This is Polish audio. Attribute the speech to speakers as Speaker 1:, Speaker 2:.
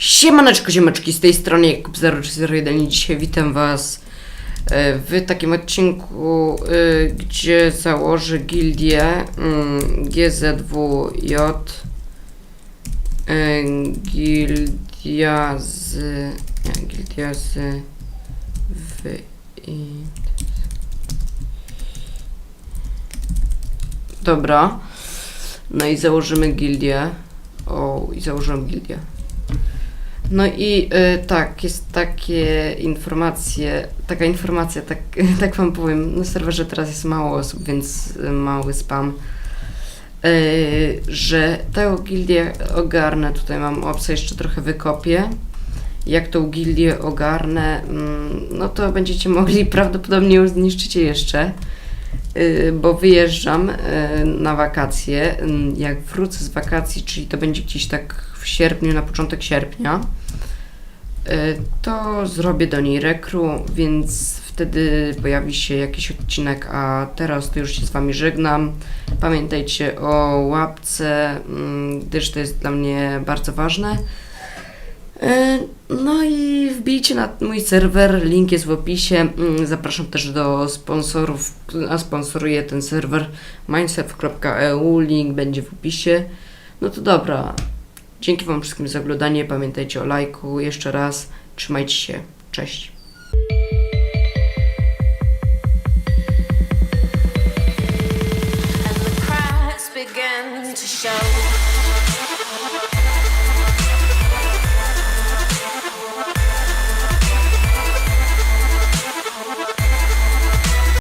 Speaker 1: Siemaneczko, ziemeczki, z tej strony Jakub 031 i dzisiaj witam was e, w takim odcinku, e, gdzie założę gildię mm, GZWJ e, Gildia z... Nie, gildia z... W... I... Dobra. No i założymy gildię. O, i założyłem gildię. No i y, tak, jest takie informacje, taka informacja, tak, tak wam powiem, na serwerze teraz jest mało osób, więc y, mały spam, y, że tę gildię ogarnę, tutaj mam opcję, jeszcze trochę wykopię. Jak tą gildię ogarnę, mm, no to będziecie mogli, prawdopodobnie ją zniszczycie jeszcze, bo wyjeżdżam y, na wakacje. Mm, Jak wrócę z wakacji, czyli to będzie gdzieś tak w sierpniu, na początek sierpnia, y, to zrobię do niej rekru, więc wtedy pojawi się jakiś odcinek, a teraz to już się z Wami żegnam. Pamiętajcie o łapce, mm, gdyż to jest dla mnie bardzo ważne. E, no i wbijcie na mój serwer, link jest w opisie. Mm, zapraszam też do sponsorów, a sponsoruje ten serwer mindset.eu, link będzie w opisie. No to dobra, dzięki Wam wszystkim za oglądanie, pamiętajcie o lajku, jeszcze raz, trzymajcie się, cześć. to show.